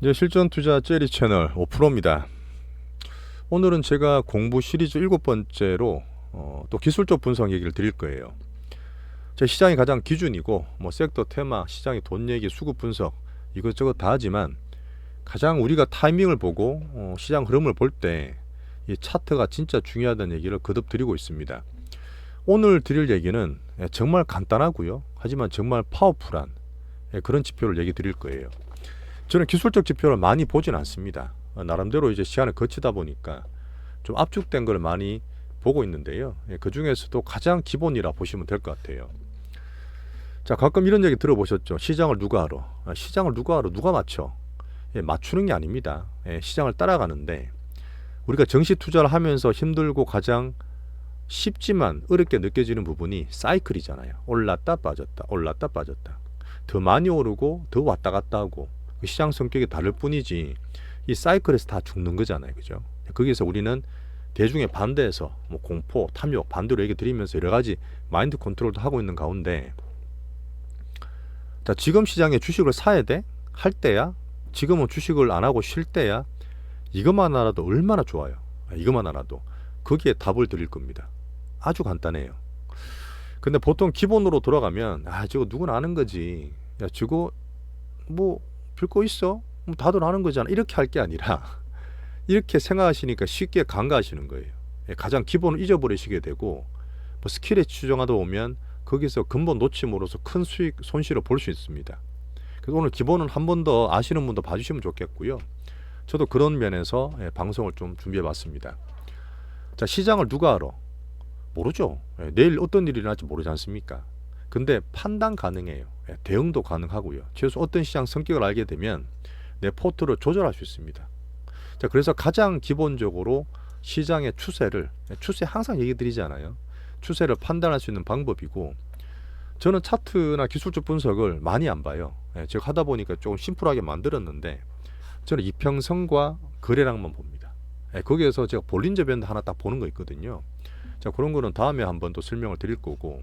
이제 실전 투자 젤리 채널 5%입니다. 오늘은 제가 공부 시리즈 일곱 번째로 어, 또 기술적 분석 얘기를 드릴 거예요. 제 시장이 가장 기준이고 뭐 섹터 테마, 시장의 돈 얘기, 수급 분석 이것저것 다 하지만 가장 우리가 타이밍을 보고 어, 시장 흐름을 볼 때 이 차트가 진짜 중요하다는 얘기를 거듭 드리고 있습니다. 오늘 드릴 얘기는 예, 정말 간단하고요. 하지만 정말 파워풀한 예, 그런 지표를 얘기 드릴 거예요. 저는 기술적 지표를 많이 보진 않습니다. 어, 나름대로 이제 시간을 거치다 보니까 좀 압축된 걸 많이 보고 있는데요. 예, 그 중에서도 가장 기본이라 보시면 될 것 같아요. 자, 가끔 이런 얘기 들어보셨죠? 시장을 누가 알아? 아, 시장을 누가 알아? 누가 맞춰? 예, 맞추는 게 아닙니다. 예, 시장을 따라가는데 우리가 정시 투자를 하면서 힘들고 가장 쉽지만 어렵게 느껴지는 부분이 사이클이잖아요. 올랐다 빠졌다, 올랐다 빠졌다. 더 많이 오르고 더 왔다 갔다 하고 그 시장 성격이 다를 뿐이지 이 사이클에서 다 죽는 거잖아요. 그죠? 거기서 우리는 대중의 반대해서 뭐 공포, 탐욕, 반대로 얘기 드리면서 여러 가지 마인드 컨트롤도 하고 있는 가운데 자, 지금 시장에 주식을 사야 돼? 할 때야? 지금은 주식을 안 하고 쉴 때야? 이것만 알아도 얼마나 좋아요. 아, 이것만 알아도 거기에 답을 드릴 겁니다. 아주 간단해요. 근데 보통 기본으로 돌아가면 아 저거 누구나 아는 거지. 야 저거 뭐 별거 있어? 뭐 다들 아는 거잖아. 이렇게 할 게 아니라 이렇게 생각하시니까 쉽게 간과하시는 거예요. 예, 가장 기본을 잊어버리시게 되고 뭐 스킬에 추정하다 보면 거기서 근본 놓침으로써 큰 수익 손실을 볼 수 있습니다. 그래서 오늘 기본은 한 번 더 아시는 분도 봐주시면 좋겠고요. 저도 그런 면에서 예, 방송을 좀 준비해봤습니다. 자 시장을 누가 알아? 모르죠. 예, 내일 어떤 일이 일어날지 모르지 않습니까? 근데 판단 가능해요. 예, 대응도 가능하고요. 최소 어떤 시장 성격을 알게 되면 내 포트를 조절할 수 있습니다. 자, 그래서 가장 기본적으로 시장의 추세를 예, 추세 항상 얘기 드리잖아요. 추세를 판단할 수 있는 방법이고 저는 차트나 기술적 분석을 많이 안 봐요. 예, 제가 하다 보니까 조금 심플하게 만들었는데 저는 이평선과 거래량만 봅니다. 예, 거기에서 제가 볼린저 밴드 하나 딱 보는 거 있거든요. 자 그런 거는 다음에 한번 또 설명을 드릴 거고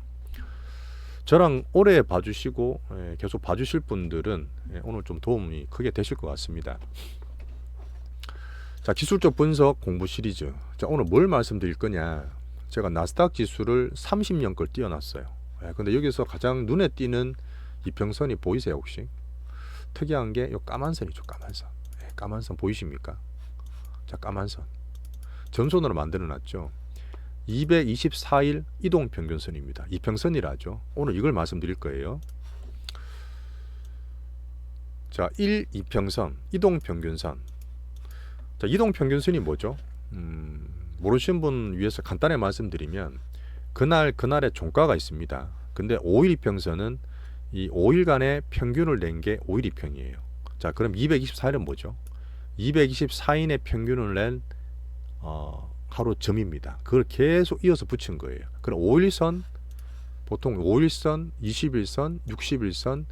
저랑 오래 봐주시고 예, 계속 봐주실 분들은 예, 오늘 좀 도움이 크게 되실 것 같습니다. 자 기술적 분석 공부 시리즈 자 오늘 뭘 말씀드릴 거냐 제가 나스닥 지수를 30년 걸 띄워놨어요. 예, 근데 여기서 가장 눈에 띄는 이평선이 보이세요 혹시? 특이한 게요 까만 선이죠 까만 선. 예, 까만 선 보이십니까? 자 까만 선 점선으로 만들어 놨죠. 224일 이동 평균선입니다. 이평선이라죠. 오늘 이걸 말씀드릴 거예요. 자, 1 이평선, 이동 평균선. 자, 이동 평균선이 뭐죠? 음, 모르시는 분 위해서 간단히 말씀드리면 그날 그날의 종가가 있습니다. 근데 5일 이평선은 이 5일간의 평균을 낸 게 5일 이평이에요. 자, 그럼 224일은 뭐죠? 224인의 평균을 낸 어, 하루 점입니다. 그걸 계속 이어서 붙인 거예요. 그럼 5일선 보통 5일선, 21선, 61선,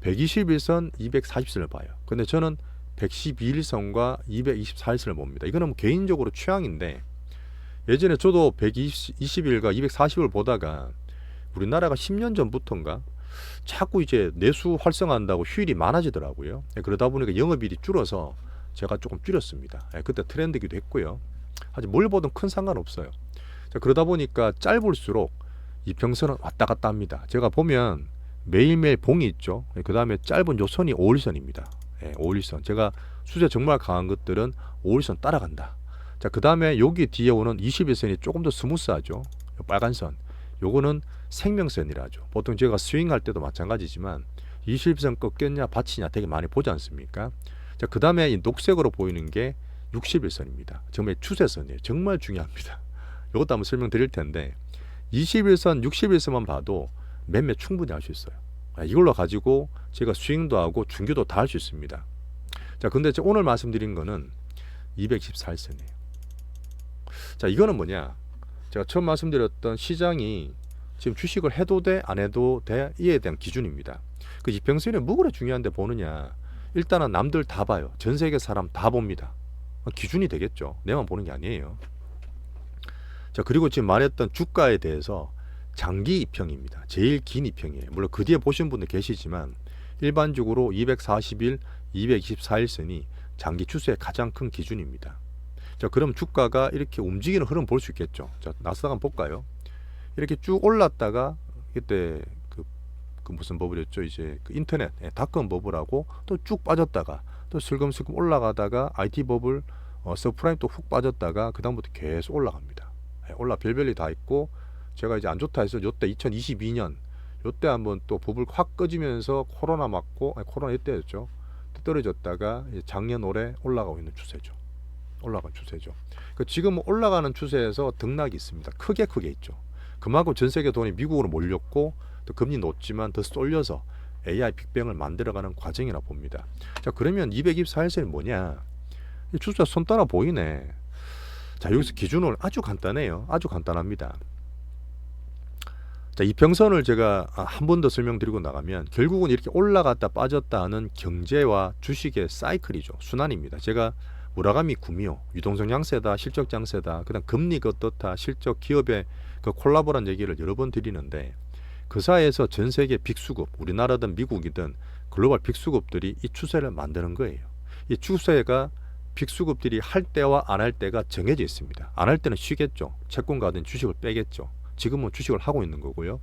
121선, 240선을 봐요. 근데 저는 112일선과 224일선을 봅니다. 이거는 뭐 개인적으로 취향인데 예전에 저도 120일과 240을 보다가 우리나라가 10년 전부터인가 자꾸 이제 내수 활성화한다고 휴일이 많아지더라고요. 예, 그러다 보니까 영업일이 줄어서 제가 조금 줄였습니다. 예, 그때 트렌드기도 했고요. 하지만 뭘 보든 큰 상관없어요. 자, 그러다 보니까 짧을수록 이평선은 왔다 갔다 합니다. 제가 보면 매일매일 봉이 있죠. 그 다음에 짧은 요선이 5일선입니다. 예, 5일선. 제가 수제 정말 강한 것들은 5일선 따라간다. 자, 그 다음에 여기 뒤에 오는 21선이 조금 더 스무스하죠. 요 빨간 선. 요거는 생명선이라죠. 보통 제가 스윙할 때도 마찬가지지만 21선 꺾였냐 받치냐 되게 많이 보지 않습니까? 자, 그 다음에 이 녹색으로 보이는 게 61선입니다. 정말 추세선이에요. 정말 중요합니다. 이것도 한번 설명드릴 텐데 21선, 61선만 봐도 매매 충분히 할 수 있어요. 아, 이걸로 가지고 제가 스윙도 하고 중교도 다 할 수 있습니다. 자, 근데 오늘 말씀드린 거는 214일선이에요. 자, 이거는 뭐냐? 제가 처음 말씀드렸던 시장이 지금 주식을 해도 돼, 안 해도 돼, 이에 대한 기준입니다. 그 이평선이 뭐 그래 중요한데 보느냐? 일단은 남들 다 봐요. 전 세계 사람 다 봅니다. 기준이 되겠죠. 내만 보는 게 아니에요. 자, 그리고 지금 말했던 주가에 대해서 장기 입평입니다. 제일 긴 입평이에요. 물론 그 뒤에 보신 분들 계시지만 일반적으로 240일, 224일선이 장기 추세의 가장 큰 기준입니다. 자, 그럼 주가가 이렇게 움직이는 흐름 볼 수 있겠죠. 자, 나스닥 한번 볼까요? 이렇게 쭉 올랐다가 그때 그, 그 무슨 버블이었죠? 이제 그 인터넷 예, 닷컴 버블하고 또 쭉 빠졌다가 또 슬금슬금 올라가다가 IT 버블 어, 서프라임 또 훅 빠졌다가 그 다음부터 계속 올라갑니다. 예, 올라 별별이 다 있고 제가 이제 안 좋다 해서 요때 2022년 요때 한번 또 버블 확 꺼지면서 코로나 맞고 아니, 코로나 이때였죠. 떨어졌다가 작년 올해 올라가고 있는 추세죠. 올라간 추세죠. 그 지금 올라가는 추세에서 등락이 있습니다. 크게 크게 있죠. 그만큼 전 세계 돈이 미국으로 몰렸고 또 금리 높지만 더 쏠려서 AI 빅뱅을 만들어가는 과정이라 봅니다. 자 그러면 224일선이 뭐냐? 이 추세 손 따라 보이네. 자 여기서 기준은 아주 간단해요. 아주 간단합니다. 자, 이평선을 제가 아, 한번 더 설명드리고 나가면 결국은 이렇게 올라갔다 빠졌다 하는 경제와 주식의 사이클이죠. 순환입니다. 제가 무라가미 구미호, 유동성 양세다, 실적 장세다, 그다음 금리가 어떻다, 실적 기업의 그 콜라보란 얘기를 여러 번 드리는데 그 사이에서 전 세계 빅수급, 우리나라든 미국이든 글로벌 빅수급들이 이 추세를 만드는 거예요. 이 추세가 빅수급들이 할 때와 안 할 때가 정해져 있습니다. 안 할 때는 쉬겠죠. 채권 가든 주식을 빼겠죠. 지금은 주식을 하고 있는 거고요.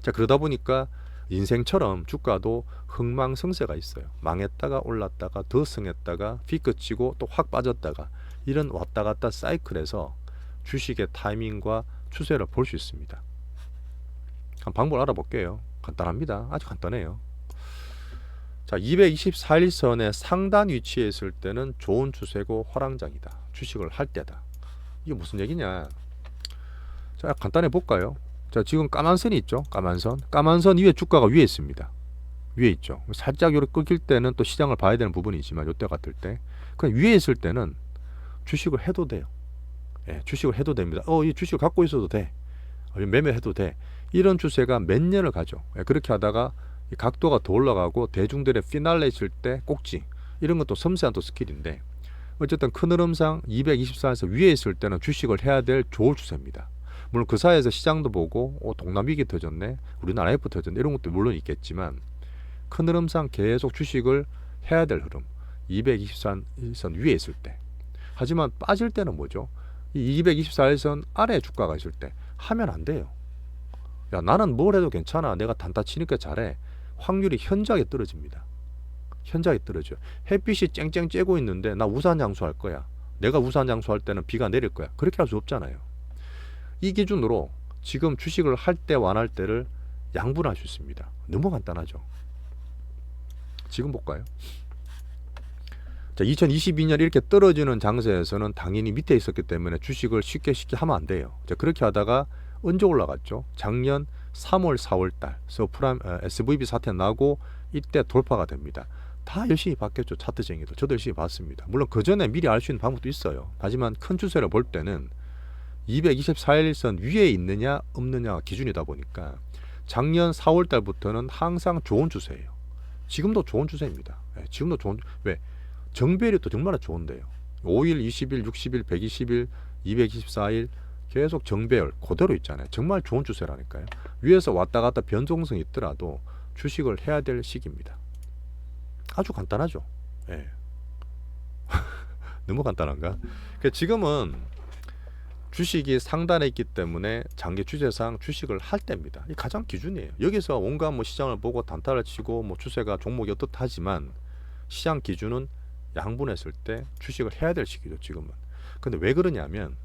자 그러다 보니까 인생처럼 주가도 흥망성쇠가 있어요. 망했다가 올랐다가 더 승했다가 비 끝이고 또 확 빠졌다가 이런 왔다 갔다 사이클에서 주식의 타이밍과 추세를 볼 수 있습니다. 한 방법을 알아볼게요. 간단합니다. 아주 간단해요. 자, 224일선의 상단 위치에 있을 때는 좋은 추세고 화랑장이다. 주식을 할 때다. 이게 무슨 얘기냐? 자, 간단해 볼까요? 자, 지금 까만 선이 있죠? 까만 선. 까만 선 위에 주가가 위에 있습니다. 위에 있죠. 살짝 요렇게 끊길 때는 또 시장을 봐야 되는 부분이지만 요때 같을 때 그냥 위에 있을 때는 주식을 해도 돼요. 예, 주식을 해도 됩니다. 어, 이 주식을 갖고 있어도 돼. 어, 매매해도 돼. 이런 추세가 몇 년을 가죠. 예, 그렇게 하다가 이 각도가 더 올라가고 대중들의 피날레 있을 때 꼭지 이런 것도 섬세한 또 스킬인데 어쨌든 큰 흐름상 224에서 위에 있을 때는 주식을 해야 될 좋을 추세입니다. 물론 그 사이에서 시장도 보고 어, 동남 위기 터졌네, 우리나라 F 터졌네 이런 것도 물론 있겠지만 큰 흐름상 계속 주식을 해야 될 흐름 224선 위에 있을 때 하지만 빠질 때는 뭐죠? 이 224일선 아래 주가가 있을 때 하면 안 돼요. 야 나는 뭘 해도 괜찮아. 내가 단타 치니까 잘해. 확률이 현저하게 떨어집니다. 현저하게 떨어져요. 햇빛이 쨍쨍 쬐고 있는데 나 우산 장수할 거야. 내가 우산 장수할 때는 비가 내릴 거야. 그렇게 할 수 없잖아요. 이 기준으로 지금 주식을 할 때와 안 할 때를 양분할 수 있습니다. 너무 간단하죠. 지금 볼까요? 자, 2022년 이렇게 떨어지는 장세에서는 당연히 밑에 있었기 때문에 주식을 쉽게 쉽게 하면 안 돼요. 자, 그렇게 하다가 언제 올라갔죠? 작년 3월, 4월 달 서프라임 어, SVB 사태 나고 이때 돌파가 됩니다. 다 열심히 봤겠죠. 차트쟁이도. 저도 열심히 봤습니다. 물론 그 전에 미리 알 수 있는 방법도 있어요. 하지만 큰 추세를 볼 때는 224일선 위에 있느냐 없느냐가 기준이다 보니까 작년 4월 달부터는 항상 좋은 추세예요. 지금도 좋은 추세입니다. 예, 지금도 좋은 왜 정배율이 또 정말 좋은데요. 5일, 20일, 60일, 120일, 224일 계속 정배열 그대로 있잖아요. 정말 좋은 추세라니까요. 위에서 왔다 갔다 변동성이 있더라도 주식을 해야 될 시기입니다. 아주 간단하죠. 예. 너무 간단한가? 그 지금은 주식이 상단에 있기 때문에 장기 추세상 주식을 할 때입니다. 이 가장 기준이에요. 여기서 온갖 뭐 시장을 보고 단타를 치고 뭐 추세가 종목이 어떻하지만 시장 기준은 양분했을 때 주식을 해야 될 시기죠. 지금은. 근데 왜 그러냐면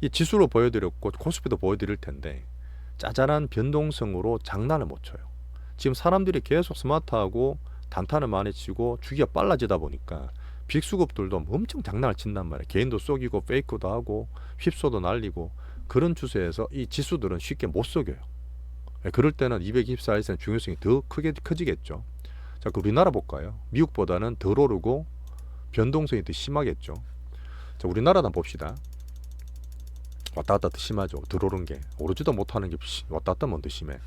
이 지수로 보여드렸고 코스피도 보여드릴 텐데 짜잘한 변동성으로 장난을 못 쳐요. 지금 사람들이 계속 스마트하고 단타를 많이 치고 주기가 빨라지다 보니까 빅수급들도 엄청 장난을 친단 말이에요. 개인도 속이고 페이크도 하고 휩소도 날리고 그런 추세에서 이 지수들은 쉽게 못 속여요. 예, 그럴 때는 224일선 중요성이 더 크게 커지겠죠. 자, 그 우리나라 볼까요? 미국보다는 덜 오르고 변동성이 더 심하겠죠. 자, 우리나라도 봅시다. 왔다 갔다 더 심하죠. 덜 오른 게 오르지도 못하는 게 왔다 갔다 하면 더 심해.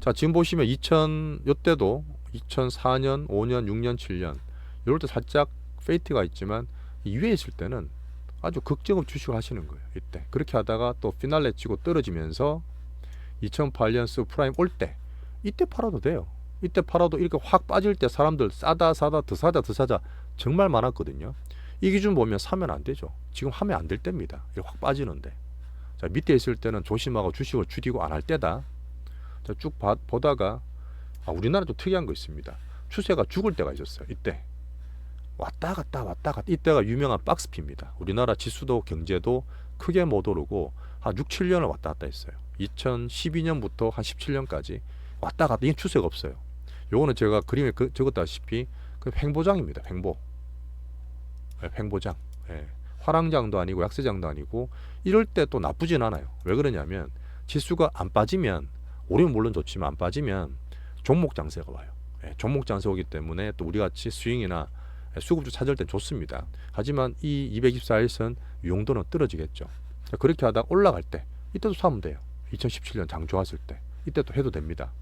자, 지금 보시면 2000 요때도 2004년, 5년, 6년, 7년 이럴 때 살짝 페이트가 있지만 이 위에 있을 때는 아주 극적업 주식을 하시는 거예요. 이때 그렇게 하다가 또 피날레 치고 떨어지면서 2008년 스프라임 올 때 이때 팔아도 돼요. 이때 팔아도 이렇게 확 빠질 때 사람들 싸다 사다 더 사자 더 사자 정말 많았거든요. 이 기준 보면 사면 안 되죠. 지금 하면 안 될 때입니다. 확 빠지는데. 자, 밑에 있을 때는 조심하고 주식을 줄이고 안 할 때다. 자, 쭉 봐- 보다가 아, 우리나라 좀 특이한 거 있습니다. 추세가 죽을 때가 있었어요. 이때. 왔다 갔다 왔다 갔다 이때가 유명한 박스피입니다. 우리나라 지수도 경제도 크게 못 오르고 한 6, 7년을 왔다 갔다 했어요. 2012년부터 한 17년까지 왔다 갔다 이 추세가 없어요. 요거는 제가 그림에 그- 적었다시피 그 횡보장입니다. 횡보. 예, 횡보장. 예. 화랑장도 아니고 약세장도 아니고 이럴 때 또 나쁘진 않아요. 왜 그러냐면 지수가 안 빠지면 오르면 물론 좋지만 안 빠지면 종목 장세가 와요. 예, 종목 장세 오기 때문에 또 우리 같이 스윙이나 수급주 찾을 땐 좋습니다. 하지만 이 224일선 용도는 떨어지겠죠. 자, 그렇게 하다 올라갈 때 이때도 사면 돼요. 2017년 장 좋았을 때 이때 또 해도 됩니다.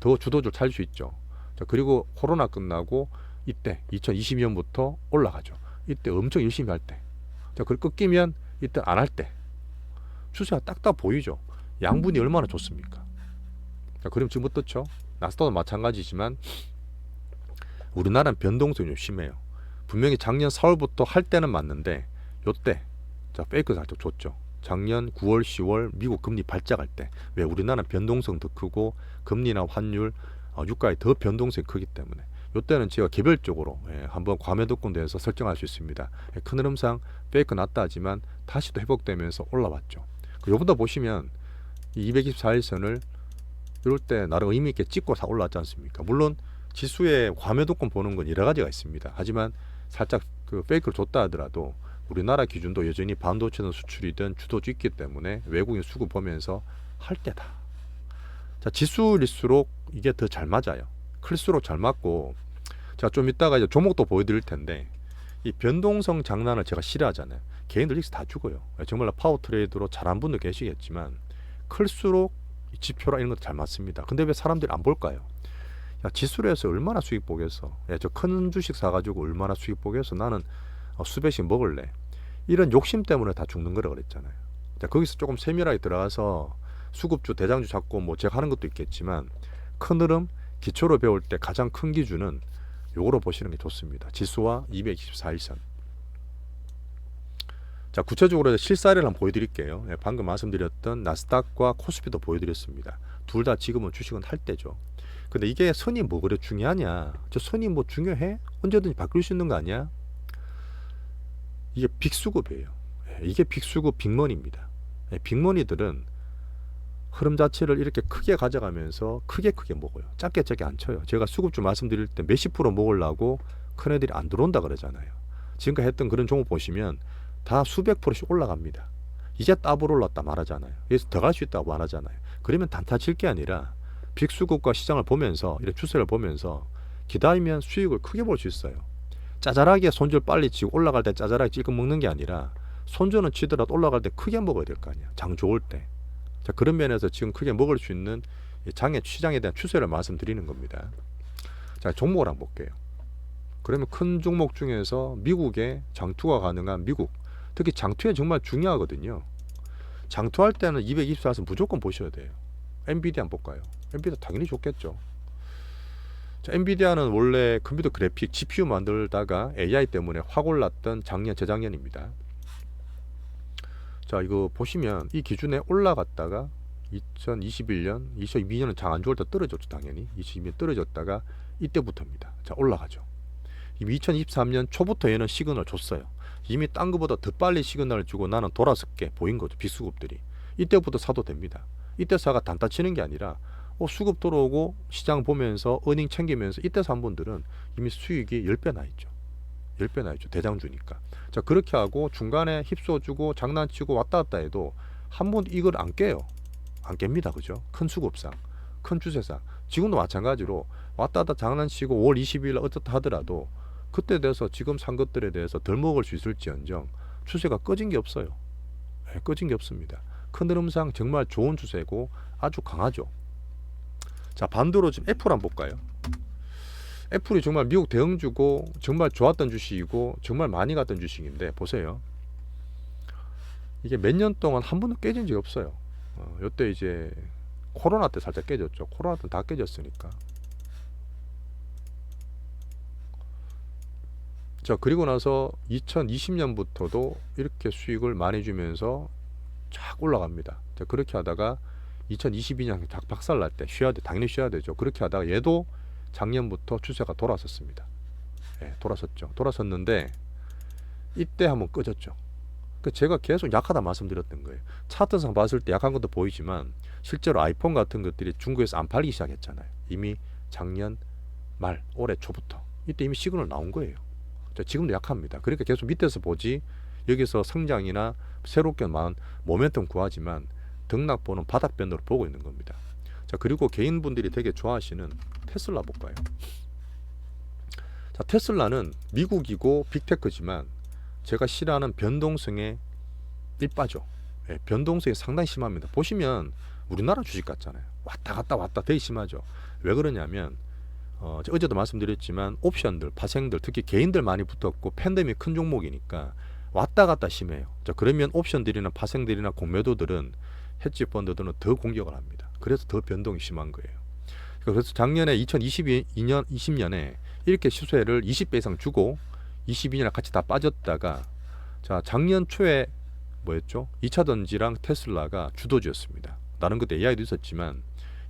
더 주도주를 찾을 수 있죠. 자, 그리고 코로나 끝나고 이때 2020년부터 올라가죠. 이때 엄청 열심히 할 때. 자, 그걸 꺾이면 이때 안 할 때. 추세가 딱딱 보이죠. 양분이 얼마나 좋습니까? 자, 그럼 지금 어떻죠? 나스닥도 마찬가지지만 우리나라는 변동성이 좀 심해요. 분명히 작년 4월부터 할 때는 맞는데 요때 자 페이크 살짝 줬죠. 작년 9월, 10월 미국 금리 발작할 때 왜 우리나라는 변동성 더 크고 금리나 환율, 어, 유가의 더 변동성이 크기 때문에 요때는 제가 개별적으로 예, 한번 과매도권 대해서 설정할 수 있습니다. 예, 큰 흐름상 페이크 났다 하지만 다시 또 회복되면서 올라왔죠. 그 요보다 보시면 이 224일선을 이럴 때 나름 의미 있게 찍고 다 올라왔지 않습니까? 물론 지수의 과매도권 보는 건 여러 가지가 있습니다. 하지만 살짝 그 페이크를 줬다 하더라도 우리나라 기준도 여전히 반도체든 수출이든 주도주 있기 때문에 외국인 수급 보면서 할 때다. 자 지수일수록 이게 더 잘 맞아요. 클수록 잘 맞고 자좀 이따가 이제 종목도 보여드릴 텐데 이 변동성 장난을 제가 싫어하잖아요. 개인들 여기서 다 죽어요. 정말 파워 트레이드로 잘한 분도 계시겠지만 클수록 이 지표라 이런 것도 잘 맞습니다. 근데 왜 사람들이 안 볼까요? 야, 지수로 해서 얼마나 수익 보겠어? 야, 저 큰 주식 사가지고 얼마나 수익 보겠어? 나는 어, 수배씩 먹을래. 이런 욕심 때문에 다 죽는 거라 그랬잖아요. 자, 거기서 조금 세밀하게 들어가서 수급주, 대장주 잡고 뭐 제가 하는 것도 있겠지만 큰 흐름, 기초로 배울 때 가장 큰 기준은 요거로 보시는 게 좋습니다. 지수와 224일선. 자, 구체적으로 실사례를 한번 보여드릴게요. 예, 방금 말씀드렸던 나스닥과 코스피도 보여드렸습니다. 둘 다 지금은 주식은 할 때죠. 근데 이게 선이 뭐 그래 중요하냐? 저 선이 뭐 중요해? 언제든지 바꿀 수 있는 거 아니야? 이게 빅수급이에요. 예, 이게 빅수급 빅머니입니다. 예, 빅머니들은 흐름 자체를 이렇게 크게 가져가면서 크게 크게 먹어요. 작게 작게 안 쳐요. 제가 수급주 말씀드릴 때 몇십 프로 먹으려고 큰 애들이 안 들어온다 그러잖아요. 지금까지 했던 그런 종목 보시면 다 수백 프로씩 올라갑니다. 이제 따블 올랐다 말하잖아요. 그래서 더 갈 수 있다고 말하잖아요. 그러면 단타 칠 게 아니라 빅수급과 시장을 보면서 이런 추세를 보면서 기다리면 수익을 크게 볼 수 있어요. 짜잘하게 손절 빨리 치고 올라갈 때 짜잘하게 찔끔 먹는 게 아니라 손절은 치더라도 올라갈 때 크게 먹어야 될 거 아니야. 장 좋을 때. 자 그런 면에서 지금 크게 먹을 수 있는 이 장의 시장에 대한 추세를 말씀드리는 겁니다. 자 종목을 한번 볼게요. 그러면 큰 종목 중에서 미국에 장투가 가능한 미국 특히 장투에 정말 중요하거든요. 장투할 때는 224선 무조건 보셔야 돼요. 엔비디아 한번 볼까요? 엔비디아 당연히 좋겠죠. 자, 엔비디아는 원래 컴퓨터 그래픽 GPU 만들다가 AI 때문에 확 올랐던 작년 재작년입니다. 자, 이거 보시면 이 기준에 올라갔다가 2021년, 22년은 장 안 좋을 때 떨어졌죠, 당연히. 22년 떨어졌다가 이때부터입니다. 자, 올라가죠. 이미 2023년 초부터 얘는 시그널 줬어요. 이미 딴 거보다 더 빨리 시그널을 주고 나는 돌아섰게 보인 거죠, 비수급들이. 이때부터 사도 됩니다. 이때 사가 단타 치는 게 아니라 어, 수급 들어오고 시장 보면서 어닝 챙기면서 이때 산 분들은 이미 수익이 10배 나 있죠. 10배 나 있죠. 대장주니까. 자, 그렇게 하고 중간에 휩써주고 장난치고 왔다 갔다 해도 한 번 이걸 안 깨요. 안 깹니다. 그죠? 큰 수급상, 큰 주세상. 지금도 마찬가지로 왔다 갔다 장난치고 5월 20일 어떻다 하더라도 그때 돼서 지금 산 것들에 대해서 덜 먹을 수 있을지언정 추세가 꺼진 게 없어요. 예, 꺼진 게 없습니다. 큰 흐름상 정말 좋은 추세고 아주 강하죠. 자 반대로 지금 애플 한번 볼까요? 애플이 정말 미국 대응주고 정말 좋았던 주식이고 정말 많이 갔던 주식인데 보세요. 이게 몇 년 동안 한 번도 깨진 적이 없어요. 어, 이때 이제 코로나 때 살짝 깨졌죠. 코로나 때 다 깨졌으니까. 자 그리고 나서 2020년부터도 이렇게 수익을 많이 주면서 쫙 올라갑니다. 자 그렇게 하다가 2022년 닭 박살 날 때 쉬어야 돼 당연히 쉬어야 되죠. 그렇게 하다가 얘도 작년부터 추세가 돌아섰습니다. 예, 돌아섰죠. 돌아섰는데 이때 한번 꺼졌죠. 그 제가 계속 약하다 말씀드렸던 거예요. 차트상 봤을 때 약한 것도 보이지만 실제로 아이폰 같은 것들이 중국에서 안 팔리기 시작했잖아요. 이미 작년 말 올해 초부터 이때 이미 시그널 나온 거예요. 자, 지금도 약합니다. 그러니까 계속 밑에서 보지 여기서 성장이나 새롭게 나온 모멘텀 구하지만 등락보는 바닥변으로 보고 있는 겁니다. 자 그리고 개인분들이 되게 좋아하시는 테슬라 볼까요? 자 테슬라는 미국이고 빅테크지만 제가 싫어하는 변동성에 일빠죠. 예, 변동성이 상당히 심합니다. 보시면 우리나라 주식 같잖아요. 왔다 갔다 왔다 되게 심하죠. 왜 그러냐면 어, 어제도 말씀드렸지만 옵션들, 파생들, 특히 개인들 많이 붙었고 팬데믹 큰 종목이니까 왔다 갔다 심해요. 자, 그러면 옵션들이나 파생들이나 공매도들은 헤지 펀드들은 더 공격을 합니다. 그래서 더 변동이 심한 거예요. 그래서 작년에 2022년 20년에 이렇게 시세를 20배 이상 주고 22년에 같이 다 빠졌다가 자 작년 초에 뭐였죠? 2차 던지랑 테슬라가 주도주였습니다. 다른 것도 AI도 있었지만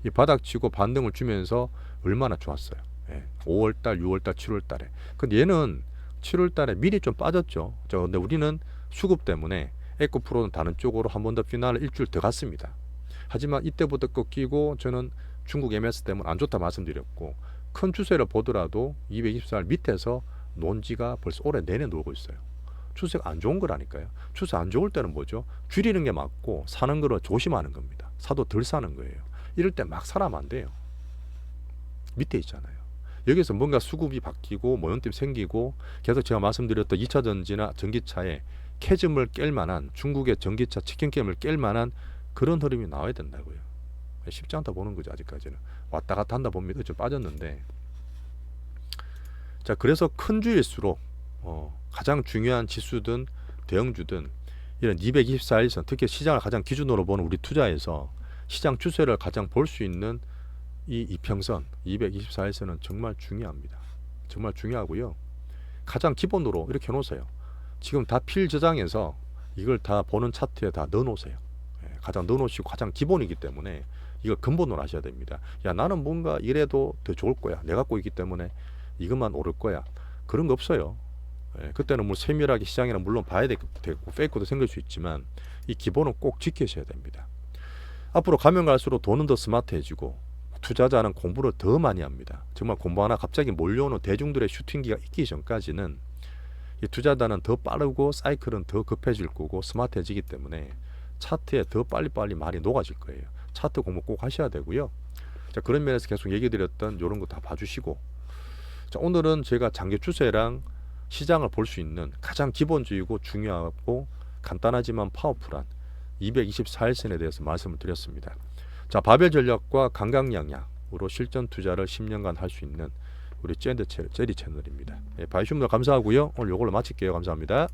이 바닥치고 반등을 주면서 얼마나 좋았어요. 예. 5월달, 6월달, 7월달에. 근데 얘는 7월달에 미리 좀 빠졌죠. 저 근데 우리는 수급 때문에 에코 프로는 다른 쪽으로 한 번 더 피날을 일주일 더 갔습니다. 하지만 이때부터 꺾이고 저는 중국 MS 때문에 안 좋다 말씀드렸고 큰 추세를 보더라도 224일 밑에서 논지가 벌써 올해 내내 놀고 있어요. 추세가 안 좋은 거라니까요. 추세 안 좋을 때는 뭐죠? 줄이는 게 맞고 사는 거를 조심하는 겁니다. 사도 덜 사는 거예요. 이럴 때 막 사면 안 돼요. 밑에 있잖아요. 여기서 뭔가 수급이 바뀌고 모멘텀 생기고 계속 제가 말씀드렸던 2차 전지나 전기차에 캐즘을 깰 만한 중국의 전기차 치킨 게임을 깰 만한 그런 흐름이 나와야 된다고요. 쉽지 않다 보는 거죠 아직까지는 왔다 갔다 한다 봅니다. 좀 빠졌는데 자 그래서 큰 주일수록 어, 가장 중요한 지수든 대형주든 이런 224일선 특히 시장을 가장 기준으로 보는 우리 투자에서 시장 추세를 가장 볼 수 있는 이 이평선 224일선은 정말 중요합니다. 정말 중요하고요. 가장 기본으로 이렇게 놓으세요. 지금 다 필 저장해서 이걸 다 보는 차트에 다 넣어놓으세요. 예, 가장 넣어놓으시고 가장 기본이기 때문에 이걸 근본으로 하셔야 됩니다. 야 나는 뭔가 이래도 더 좋을 거야. 내가 갖고 있기 때문에 이것만 오를 거야. 그런 거 없어요. 예, 그때는 뭐 세밀하게 시장이랑 물론 봐야 되고 페이크도 생길 수 있지만 이 기본은 꼭 지키셔야 됩니다. 앞으로 가면 갈수록 돈은 더 스마트해지고 투자자는 공부를 더 많이 합니다. 정말 공부 하나 갑자기 몰려오는 대중들의 슈팅기가 있기 전까지는 이 투자자는 더 빠르고 사이클은 더 급해질 거고 스마트해지기 때문에 차트에 더 빨리빨리 많이 녹아질 거예요. 차트 공부 꼭 하셔야 되고요. 자 그런 면에서 계속 얘기 드렸던 이런 거 다 봐주시고 자 오늘은 제가 장기 추세랑 시장을 볼 수 있는 가장 기본적이고 중요하고 간단하지만 파워풀한 224일선에 대해서 말씀을 드렸습니다. 자 바벨 전략과 강강 양약으로 실전 투자를 10년간 할 수 있는 우리 젠드 채- 제리 채널입니다. 예, 봐주신 분들 감사하고요. 오늘 이걸로 마칠게요. 감사합니다.